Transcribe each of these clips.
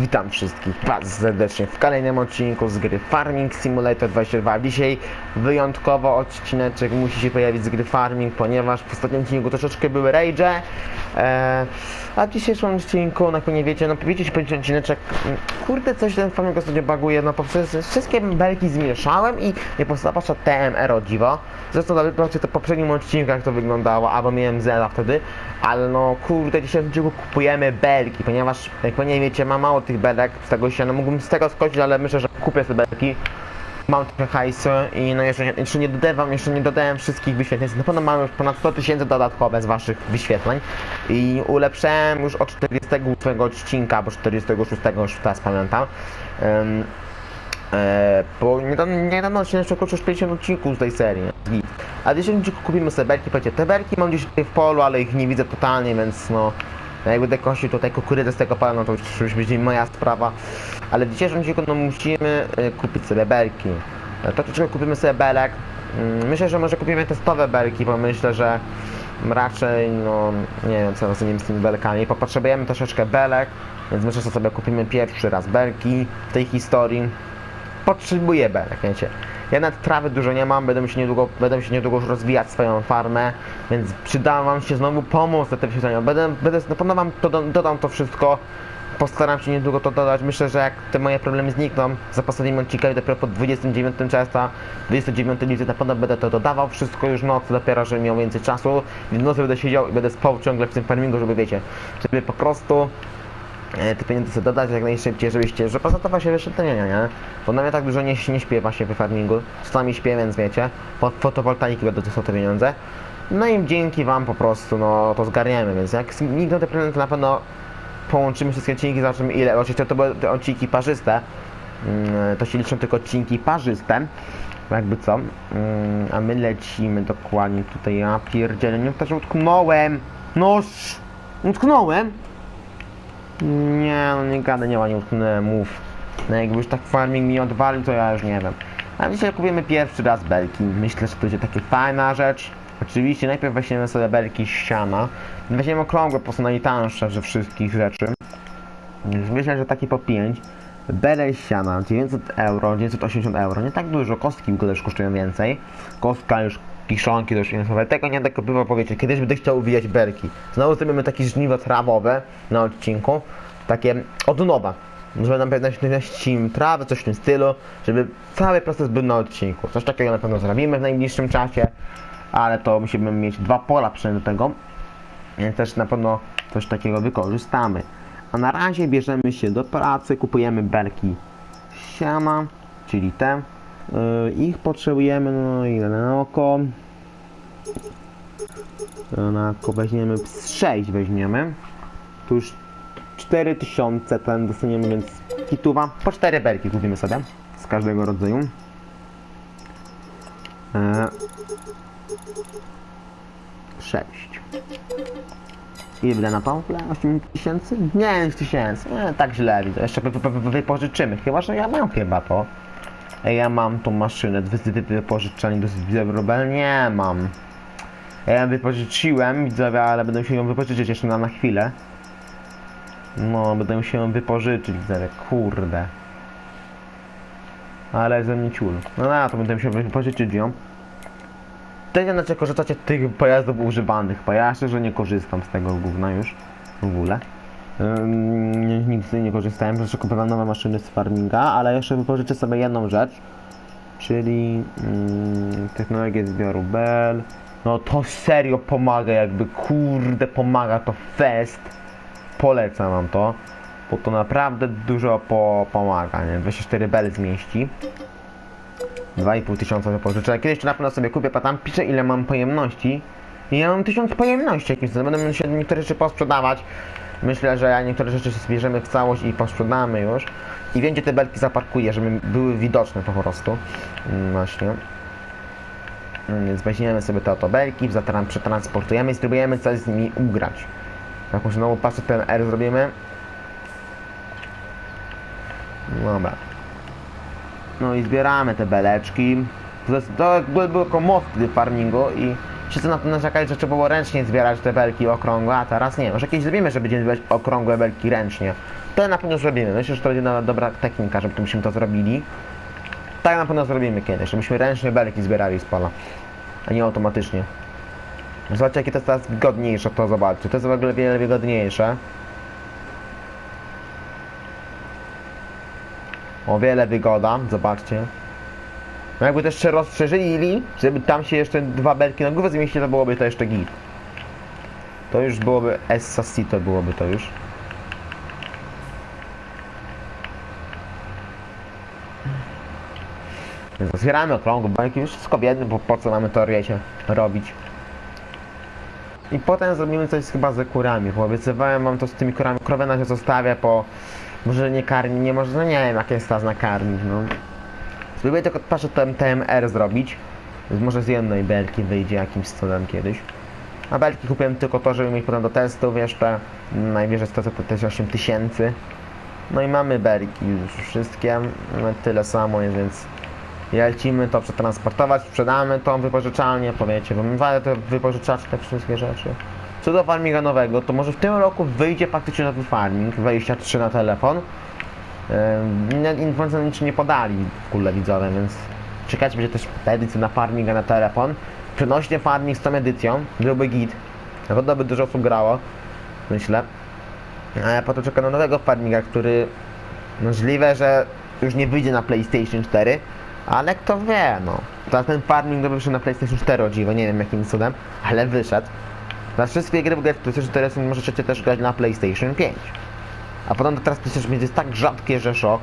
Witam wszystkich bardzo serdecznie w kolejnym odcinku z gry Farming Simulator 22. Dzisiaj wyjątkowo odcineczek musi się pojawić z gry Farming, ponieważ w ostatnim odcinku troszeczkę były rage. E, a w dzisiejszym odcinku, na pewno wiecie, no wiecie, się powiedzieć odcineczek, mm, kurde coś ten Farming ostatnio baguje, no poprzez wszystkie belki zmieszałem i nie powstała TMR o dziwo. Zresztą zobaczcie to w poprzednim odcinku jak to wyglądało, albo miałem Zela wtedy, ale no kurde, dzisiaj w odcinku kupujemy belki, ponieważ jak pewnie wiecie, mam mało tych belek z tego się, no mógłbym z tego skoczyć, ale myślę, że kupię te belki. Mam trochę hajsu i no jeszcze, jeszcze nie dodawam, jeszcze nie dodałem wszystkich wyświetleń, na pewno mam już ponad 100 tysięcy dodatkowe z waszych wyświetleń i ulepszyłem już od 48 odcinka, bo 46 już teraz pamiętam. Ym, E, bo niedawno, niedawno się już 50 odcinków z tej serii. A w 10 odcinku kupimy sobie berki, powiecie, te berki mam gdzieś tutaj w polu, ale ich nie widzę totalnie, więc no jak będę kosił tutaj kukurydzę z tego pola, no to już, będzie moja sprawa. Ale w dzisiejszym odcinku no musimy e, kupić sobie berki. E, to dlaczego kupimy sobie belek? Mm, Myślę, że może kupimy testowe belki, bo myślę, że raczej, no nie wiem co z nimi z tymi belkami. Potrzebujemy troszeczkę belek, więc myślę, że sobie kupimy pierwszy raz belki w tej historii potrzebuję belek, wiecie. Ja nawet trawy dużo nie mam, będę się niedługo, będę się niedługo już rozwijać swoją farmę, więc przyda wam się znowu pomóc na te wyświetlenia. Będę, będę na pewno wam to, dodam to wszystko, postaram się niedługo to dodać. Myślę, że jak te moje problemy znikną za ostatnim odcinkiem, dopiero po 29 czerwca, 29 lipca na pewno będę to dodawał wszystko już noc, dopiero, że miał więcej czasu. W nocy będę siedział i będę spał ciągle w tym farmingu, żeby wiecie, żeby po prostu te pieniądze sobie dodać jak najszybciej, żebyście, że poza to właśnie wyświetlenia, nie? Bo nawet tak dużo nie, nie śpię właśnie w farmingu, czasami śpię, więc wiecie, pod fotowoltaiki będą to są te pieniądze. No i dzięki wam po prostu, no to zgarniemy, więc jak znikną te pieniądze, to na pewno połączymy wszystkie odcinki, zobaczymy ile, oczywiście to były te odcinki parzyste, Mm, to się liczą tylko odcinki parzyste, jakby co, Mm, a my lecimy dokładnie tutaj, ja pierdzielę, nie to, że utknąłem, noż, utknąłem, nie, no nie gadaj, nie ma, nie utknąłem, mów. No jakby już tak farming mi odwalił, to ja już nie wiem. A dzisiaj kupimy pierwszy raz belki. Myślę, że to będzie taka fajna rzecz. Oczywiście najpierw weźmiemy sobie belki z siana. Weźmiemy okrągłe, po prostu najtańsze ze wszystkich rzeczy. Myślę, że taki po 5. Bele z siana, 900 euro, 980 euro, nie tak dużo, kostki w ogóle już kosztują więcej. Kostka już, kiszonki też finansowe, tego nie kupował, powiecie, kiedyś będę chciał uwijać belki. Znowu zrobimy takie żniwo trawowe na odcinku, takie od nowa. Żeby nam pewnie ścim trawy, coś w tym stylu, żeby cały proces był na odcinku. Coś takiego na pewno zrobimy w najbliższym czasie, ale to musimy mieć dwa pola przynajmniej do tego, więc też na pewno coś takiego wykorzystamy. A na razie bierzemy się do pracy, kupujemy belki siana, czyli te. Yy, ich potrzebujemy, no ile na oko. Yy, Na oko weźmiemy, z 6 weźmiemy. Tu już 4000 ten dostaniemy, więc kituwa. Po 4 belki kupimy sobie z każdego rodzaju. Yy, 6. Ile wydane na to? 8 tysięcy? 9 tysięcy. Nie, tak źle widzę. Jeszcze wy, wy, wy, wypożyczymy. Chyba, że ja mam chyba to. Ja mam tą maszynę wy, wy, wy, wypożyczalni do widzowie Nie mam. Ja ją wypożyczyłem, widzowie, ale będę musiał ją wypożyczyć jeszcze na, na chwilę. No, będę musiał ją wypożyczyć, widzowie. Kurde. Ale ze mnie ciul. No na to będę musiał wypożyczyć ją. Pytanie, dlaczego korzystacie tych pojazdów używanych, bo ja szczerze nie korzystam z tego gówna już w ogóle. Nie- nigdy nie korzystałem, zawsze kupowałem nowe maszyny z farminga, ale jeszcze wypożyczę sobie jedną rzecz, czyli ym, technologię zbioru Bell. No to serio pomaga, jakby kurde pomaga to fest. Polecam wam to, bo to naprawdę dużo po, pomaga, nie? 24 Bell zmieści. 2,5 tysiąca wypożyczę. Kiedyś to na pewno sobie kupię, a tam piszę ile mam pojemności. I ja mam 1000 pojemności jakimś. Będę się niektóre rzeczy posprzedawać. Myślę, że niektóre rzeczy zbierzemy w całość i posprzedamy już. I wiem gdzie te belki zaparkuję, żeby były widoczne po prostu. Mm, Właśnie. Mm, Więc weźmiemy sobie te oto belki, przetransportujemy i spróbujemy coś z nimi ugrać. Jakąś nową pasę ten R zrobimy. Dobra. No i zbieramy te beleczki. To jest to jakby był jako most w farmingu i Wszyscy na to narzekali, że trzeba było ręcznie zbierać te belki okrągłe, a teraz nie. Może kiedyś zrobimy, że będziemy zbierać okrągłe belki ręcznie. To na pewno zrobimy. Myślę, że to będzie nawet dobra technika, żebyśmy to zrobili. Tak na pewno zrobimy kiedyś, żebyśmy ręcznie belki zbierali z pola, a nie automatycznie. Zobaczcie, jakie to jest teraz wygodniejsze, to zobaczcie. To jest w ogóle wiele wygodniejsze. O wiele wygoda, zobaczcie. No jakby to jeszcze rozszerzyli, żeby tam się jeszcze dwa belki na głowę zmieściły, to byłoby to jeszcze git. To już byłoby SSC, to byłoby to już. Więc otwieramy okrągłe belki, już wszystko w jednym, bo po co mamy to wiecie, robić. I potem zrobimy coś chyba ze kurami, bo obiecywałem wam to z tymi kurami, krowę na się zostawię po... Może nie karmi, nie może, no nie wiem jak jest teraz nakarmić, no. Spróbuję tylko patrzę ten TMR zrobić. Może z jednej belki wyjdzie jakimś cudem kiedyś. A belki kupiłem tylko to, żeby mieć potem do testów jeszcze. Najwyżej 148 tysięcy. No i mamy belki już wszystkie. No, tyle samo więc lecimy to przetransportować, sprzedamy tą wypożyczalnię, powiecie, bo my wale te wypożyczacze, te wszystkie rzeczy. Co do farminga nowego, to może w tym roku wyjdzie faktycznie nowy farming, 23 na telefon. Influencer nic nie podali w ogóle widzowie, więc czekać będzie też edycja na farminga na telefon. Przenośnie farming z tą edycją, byłby git. Na pewno by dużo osób grało, myślę. A potem czekam na nowego farminga, który możliwe, że już nie wyjdzie na PlayStation 4, ale kto wie, no. Teraz ten farming wyszedł na PlayStation 4 o dziwo, nie wiem jakim cudem, ale wyszedł. Za wszystkie gry w PlayStation 4 są- możecie też grać na PlayStation 5. A potem teraz 5 jest tak rzadkie, że szok.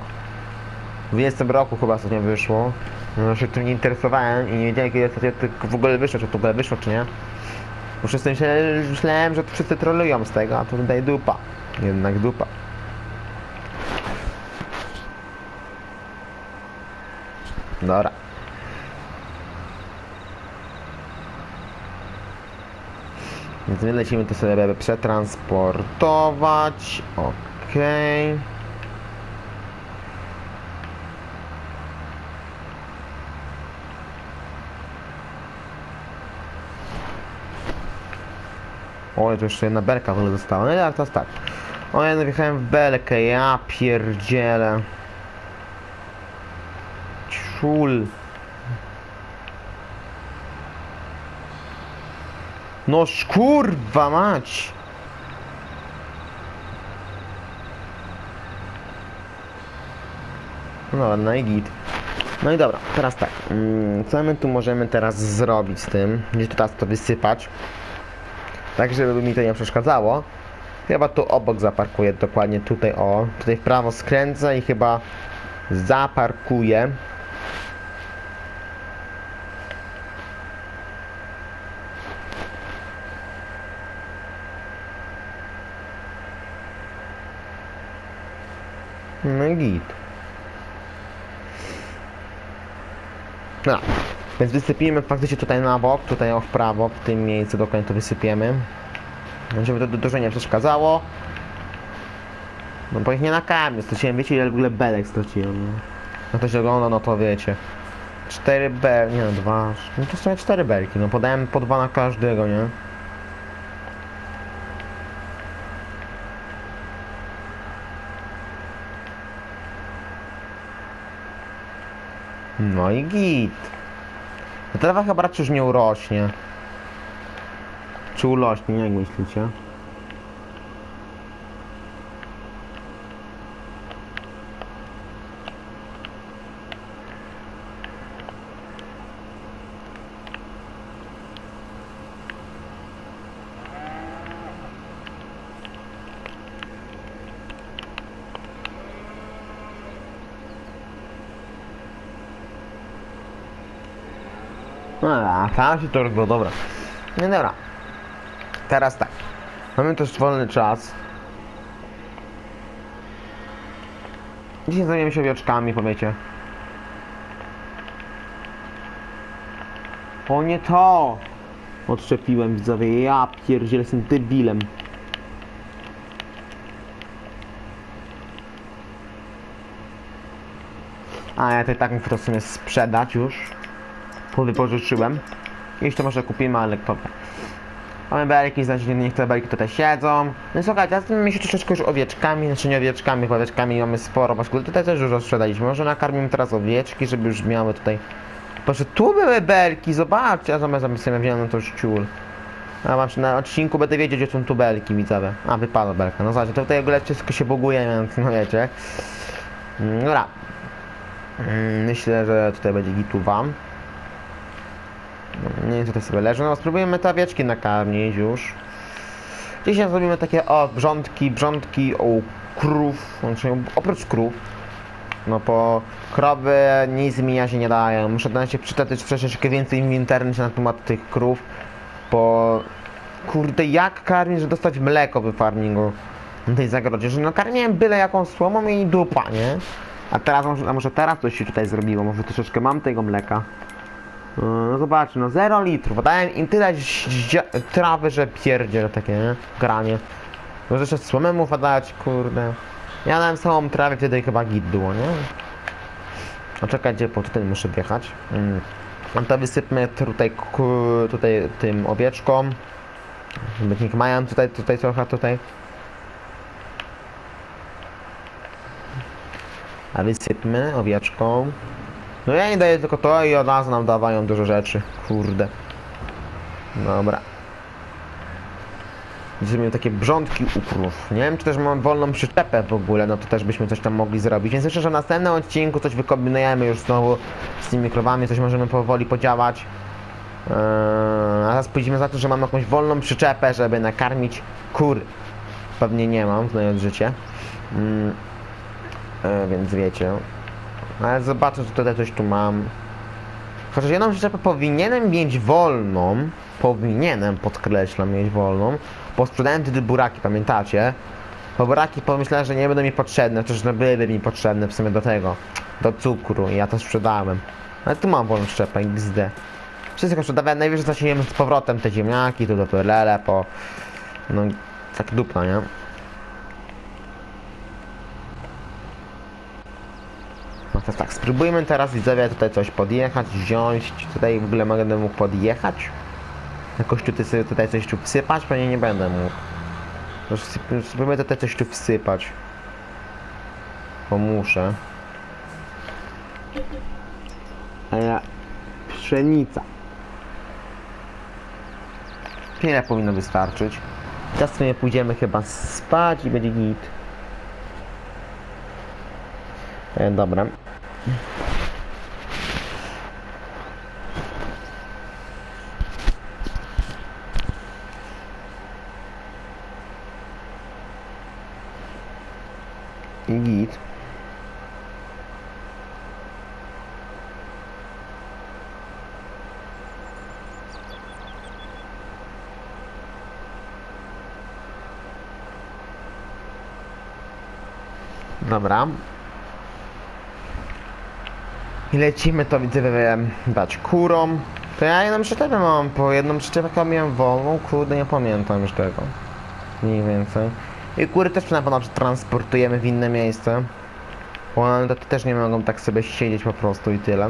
W 20 roku chyba co nie wyszło. No się tym nie interesowałem i nie wiedziałem kiedy ostatnio w ogóle wyszło, czy to w ogóle wyszło, czy nie. Bo wszyscy myślałem, myślałem, że wszyscy trolują z tego, a to tutaj dupa. Jednak dupa. Dobra. Więc my lecimy to sobie przetransportować. Okej. Oj, to jeszcze jedna belka w ogóle została. No tak, teraz tak. O, ja wjechałem w belkę, ja pierdzielę. Ciul. No kurwa mać! No no i git. No i dobra, teraz tak. mm, Co my tu możemy teraz zrobić z tym? Gdzie tu teraz to wysypać? Tak, żeby mi to nie przeszkadzało. Chyba tu obok zaparkuję, dokładnie tutaj, o. Tutaj w prawo skręcę i chyba zaparkuję. No i git. No, więc wysypimy faktycznie tutaj na bok, tutaj w prawo, w tym miejscu dokładnie to wysypiemy. Żeby to du- dużo nie przeszkadzało. No bo ich nie nakarmię, straciłem, wiecie ile w ogóle belek straciłem, no. No to się ogląda, no to wiecie. 4 bel, nie no, 2, no to są 4 belki, no podałem po 2 na każdego, nie? No i git. Ta trawa chyba raczej już nie urośnie. Czy urośnie, jak myślicie? No a tam się to robiło, dobra. Nie dobra. Teraz tak. Mamy też wolny czas. Dzisiaj zajmiemy się owieczkami, powiecie. O nie to! Odczepiłem widzowie, ja pierdzielę, jestem debilem. A ja to i tak sprzedać już. Powypożyczyłem. Kiedyś to może kupimy, ale kto wie. Mamy belki, znaczy niech te belki tutaj siedzą. No i słuchajcie, ja zajmujemy się troszeczkę już owieczkami, znaczy nie owieczkami, bo owieczkami mamy sporo, bo tutaj też dużo sprzedaliśmy. Może nakarmimy teraz owieczki, żeby już miały tutaj... Proszę, tu były belki, zobaczcie, a zamiast sobie wziąłem to już ciul. A właśnie na odcinku będę wiedzieć, gdzie są tu belki, widzowie. A, wypadła belka. No zobaczcie, to tutaj w ogóle wszystko się buguje, więc no wiecie. Mm, Dobra. Mm, Myślę, że tutaj będzie gitu wam. Nie wiem, tutaj sobie leży. No, spróbujemy te owieczki nakarmić już. Dzisiaj zrobimy takie, o, brządki, brządki, o, krów, znaczy, oprócz krów. No, po krowy nic zmienia się nie dają. Muszę na się przeczytać troszeczkę więcej w internecie na temat tych krów. Bo, kurde, jak karmić, żeby dostać mleko w farmingu na tej zagrodzie? Że no karmiłem byle jaką słomą i dupa, nie? A teraz, a może teraz coś się tutaj zrobiło, może troszeczkę mam tego mleka. Yy, No zobaczcie, no 0 litrów. Dałem im tyle trawy, że pierdziel takie, nie? Granie. Może jeszcze słomemu wpadać, kurde. Ja dałem samą trawę, wtedy chyba git było, nie? A czekajcie, bo tutaj muszę wjechać. Mm. No to wysypmy tutaj, tutaj tym owieczkom. Niech mają tutaj, tutaj trochę, tutaj. A wysypmy owieczką. No ja nie daję tylko to i od razu nam dawają dużo rzeczy. Kurde. Dobra. Zrobimy takie brządki ukrów. Nie wiem, czy też mam wolną przyczepę w ogóle, no to też byśmy coś tam mogli zrobić. Więc myślę, że w następnym odcinku coś wykombinujemy już znowu z tymi krowami, coś możemy powoli podziałać. Eee, a teraz pójdziemy za to, że mam jakąś wolną przyczepę, żeby nakarmić kur. Pewnie nie mam, znając życie. Mm, e, więc wiecie. Ale zobaczę, że tutaj coś tu mam. Chociaż jedną przyczepę powinienem mieć wolną. Powinienem, podkreślam, mieć wolną. Bo sprzedałem wtedy buraki, pamiętacie? Bo buraki pomyślałem, że nie będą mi potrzebne, chociaż no byłyby mi potrzebne w sumie do tego. Do cukru i ja to sprzedałem. Ale tu mam wolną przyczepę, XD. Wszystko sprzedawałem, najwyżej zasiejemy z powrotem te ziemniaki, tu do lele, po... No, tak dupno, nie? To tak, spróbujmy teraz widzowie tutaj coś podjechać, wziąć, tutaj w ogóle będę mógł podjechać. Jakoś tutaj sobie tutaj coś tu wsypać, pewnie nie będę mógł. Spróbujmy tutaj coś tu wsypać. Bo muszę. Ale pszenica. Tyle powinno wystarczyć. Teraz sobie pójdziemy chyba spać i będzie git. E, dobra. I git. I lecimy to widzę dać kurom. To ja jedną przyczepę mam, po jedną przyczepę miałem wolną, kurde nie pamiętam już tego. Mniej więcej. I kury też na pewno transportujemy w inne miejsce. Bo one też nie mogą tak sobie siedzieć po prostu i tyle.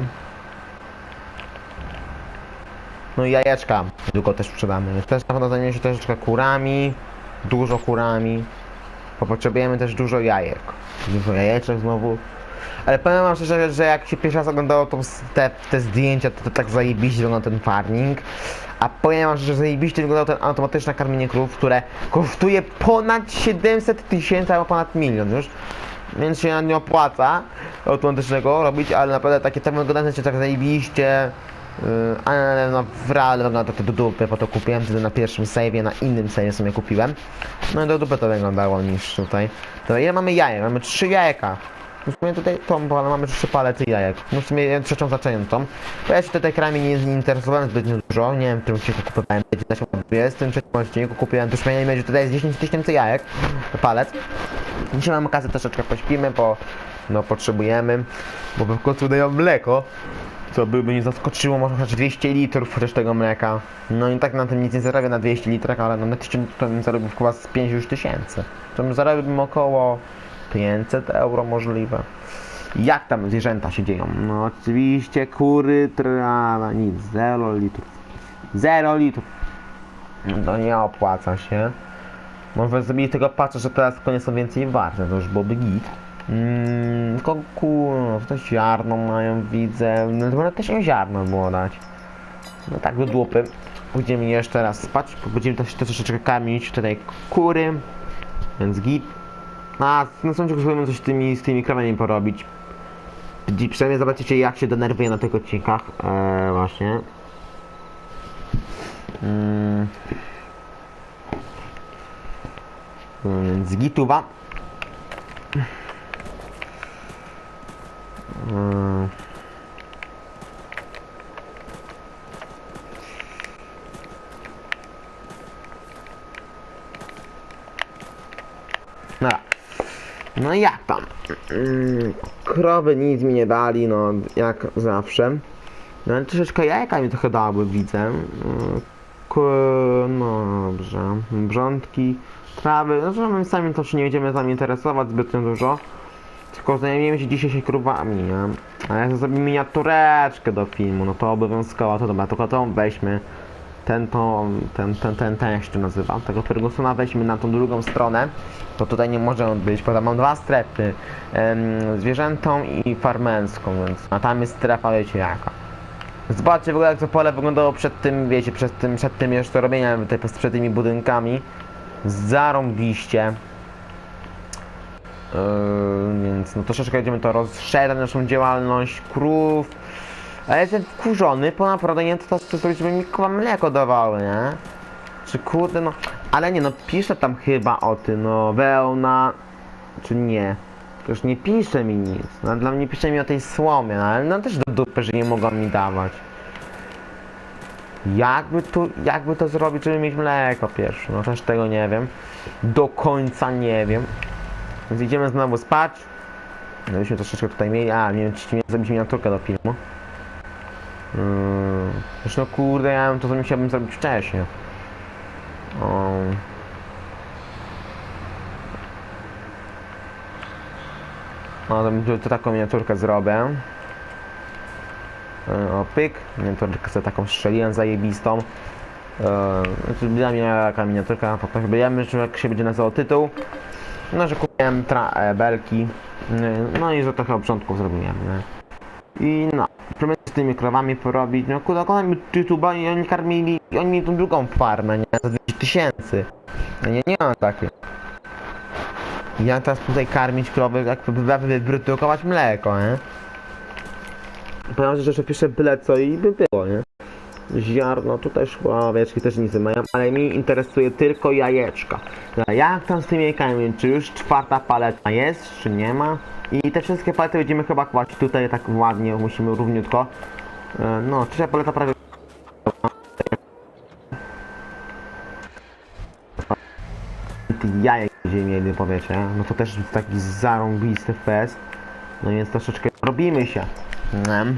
No i jajeczka długo też sprzedamy. Też na pewno zajmiemy się troszeczkę kurami. Dużo kurami. Bo potrzebujemy też dużo jajek. Dużo jajeczek znowu. Ale powiem wam szczerze, że jak się pierwszy raz oglądało te, te zdjęcia, to, to tak zajebiście wygląda ten farming. A powiem wam, że zajebiście wyglądał ten automatyczne karmienie krów, które kosztuje ponad 700 tysięcy albo ponad milion już. Więc się nie opłaca automatycznego robić, ale naprawdę takie tam wygląda się tak zajebiście. Yy, ale no w realu wygląda to do dupy, bo to kupiłem wtedy na pierwszym save'ie, na innym save'ie sobie kupiłem. No i do dupy to wyglądało niż tutaj. To ile mamy jajek? Mamy trzy jajka. Sumie tutaj tą, ale mamy trzy palety jajek. No w sumie trzecią zaczętą. Bo ja się tutaj krami nie, nie interesowałem zbyt dużo. Nie wiem, w którym odcinku kupowałem. W tym trzecim odcinku kupiłem też miałem że tutaj jest 10 tysięcy jajek. Palet. Dzisiaj mam okazję troszeczkę pośpimy, bo no potrzebujemy. Bo w końcu dają mleko. Co by mnie zaskoczyło, może chociaż 200 litrów chociaż tego mleka. No i tak na tym nic nie zarobię na 200 litrach, ale no na 1000 to bym zarobił chyba z 5 już tysięcy. To bym zarobiłbym około 500 euro możliwe. Jak tam zwierzęta się dzieją? No oczywiście kury, trawa, nic, 0 litrów. 0 litrów. No nie opłaca się. Może zrobili tego patrzę, że teraz konie są więcej warte, to już byłoby git. Mm, tylko kurno, to ziarno mają, widzę. No to im ziarno było dać. No tak, do dłupy. Pójdziemy jeszcze raz spać, będziemy też troszeczkę kamienić tutaj kury. Więc git. A, no są spróbujemy coś z tymi, z tymi krawami porobić. Przynajmniej zobaczycie jak się denerwuję na tych odcinkach. Eee, właśnie. Mm. No Więc gituwa. Mm. Dobra. No i jak tam? Mm, Krowy nic mi nie dali, no jak zawsze. No troszeczkę jajka mi trochę dały, widzę. Mm, ku- No dobrze. Brzątki, trawy, no że my sami to się nie będziemy nami interesować zbytnio dużo. Tylko zajmiemy się dzisiaj się krówami, nie? A jak zrobimy miniatureczkę do filmu, no to obowiązkowo, to dobra, tylko tą weźmy. Ten to, ten, ten, ten, ten jak się nazywa, tego strona weźmy na tą drugą stronę, to tutaj nie może być, bo mam dwa strefy, em, zwierzętą i farmerską, więc a tam jest strefa, wiecie jaka. Zobaczcie w ogóle jak to pole wyglądało przed tym, wiecie, przed tym, przed tym jeszcze robieniem, przed tymi budynkami. Zarąbiście. Yy, więc no troszeczkę będziemy to rozszerzać naszą działalność krów. A jestem wkurzony, bo naprawdę nie to, to zrobić, żeby mi koła mleko dawały, nie? Czy kurde no, ale nie no, pisze tam chyba o tym, no wełna, czy nie? Już nie pisze mi nic, no dla mnie pisze mi o tej słomie, no, ale no też do dupy, że nie mogą mi dawać. Jakby tu, jakby to zrobić, żeby mieć mleko pierwsze, no też tego nie wiem. Do końca nie wiem. Więc idziemy znowu spać. No byśmy troszeczkę tutaj mieli, a nie wiem czy nie zrobić miniaturkę do filmu. Yy, Zresztą kurde, ja to musiałbym zrobić wcześniej. O. No to, to taką miniaturkę zrobię. Yy, O pyk, miniaturkę sobie taką strzeliłem zajebistą. Yy, Znaczy dla mnie jaka miniaturka, wiemy, że jak się będzie nazywał tytuł. No, że kupiłem tra- e, belki. Yy, No i że trochę obrządków zrobiłem, nie? I no, próbuję z tymi krowami porobić. No kurde, jak oni YouTube'a i oni karmili, oni mieli tą drugą farmę, nie? Za 200 tysięcy. Ja nie, nie mam takiej. Ja teraz tutaj karmić krowy, jak wy- wy- wyprodukować mleko, nie? Powiem, że jeszcze piszę byle co i by było, nie? Ziarno, tutaj szło, owieczki też nic nie mają, ale mi interesuje tylko jajeczka. Dobra, Jak tam z tymi jajkami, czy już czwarta paleta jest, czy nie ma? I te wszystkie palety będziemy chyba kłaść tutaj tak ładnie, musimy równiutko. E, No, trzecia paleta prawie... Jajek będziemy mieli, powiecie, no to też taki zarąbisty FPS. No więc troszeczkę robimy się. Mm.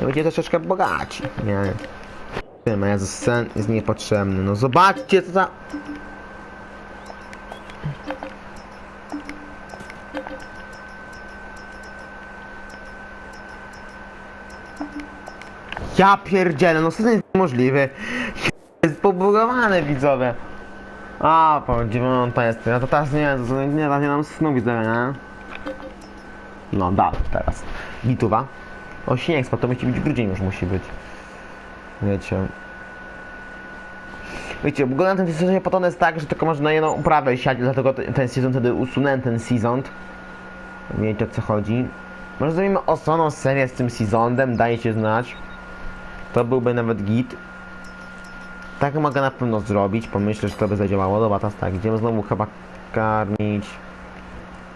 I będzie troszeczkę bogaci, nie? Wiem, a Jezus, sen jest niepotrzebny. No zobaczcie co za... Ja pierdzielę, no co jest możliwy? Jest pobugowane widzowie. A, po dziewiąta jest, ja to teraz nie, to nie da się nam snu widzę, nie? No, da, teraz. Bituwa. O, śnieg spadł, to musi być grudzień już musi być. Wiecie. Wiecie, ogóle na tym sezonie potem jest tak, że tylko można na jedną uprawę siać, dlatego te- ten sezon wtedy usunąłem ten sezon. Wiecie o co chodzi. Może zrobimy osobną serię z tym sezonem, dajcie znać. To byłby nawet git. Tak mogę na pewno zrobić, pomyślę, że to by zadziałało. Dobra, teraz tak, idziemy znowu chyba karmić.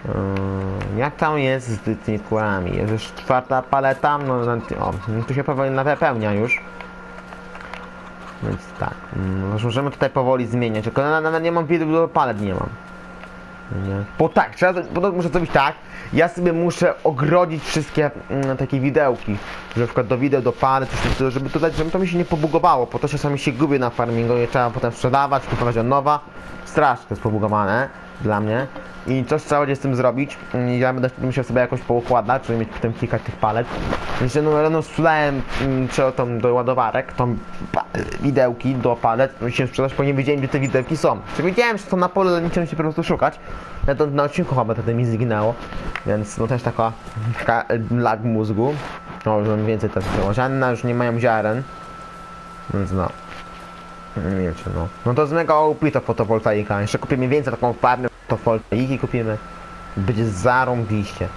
Yy, jak tam jest z tymi kurami? Jest już czwarta paleta, no no, o, tu się powoli napełnia już. Więc tak, mm, możemy tutaj powoli zmieniać, tylko na- nawet nie mam wielu do palet, nie mam. Nie. Bo tak, trzeba, bo to muszę zrobić tak, ja sobie muszę ogrodzić wszystkie mm, takie widełki, że na przykład do wideł, do palet, coś stylu, żeby to żeby to mi się nie pobugowało, bo to czasami się gubię na farmingu i trzeba potem sprzedawać, kupować od nowa. Strasznie to jest pobugowane, dla mnie. I coś trzeba będzie z tym zrobić. I Ja będę musiał sobie jakoś poukładać, żeby mieć potem kilka tych palet. Jeszcze no, no sprzedałem mm, trzeba tą do ładowarek, tą widełki do palet. Musiałem sprzedać, bo nie wiedziałem gdzie te widełki są. Czy wiedziałem, że są na pole, ale nie chciałem się po prostu szukać. Ja to na odcinku chyba wtedy mi zginęło. Więc no też taka, taka lag mózgu. No już mam więcej było. Żadna już nie mają ziaren. Więc no. Czy no. No to z mega OP to fotowoltaika. Jeszcze kupimy więcej taką farmę fotowoltaiki kupimy. Będzie zarąbiście.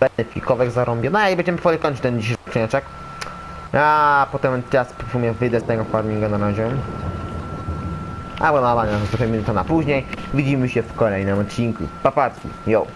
Benefikowek zarąbię. No i będziemy powoli kończyć ten dzisiejszy odcineczek. A potem teraz w sumie wyjdę z tego farminga na razie. Albo na no, zrobimy to na później. Widzimy się w kolejnym odcinku. Papatki. Yo.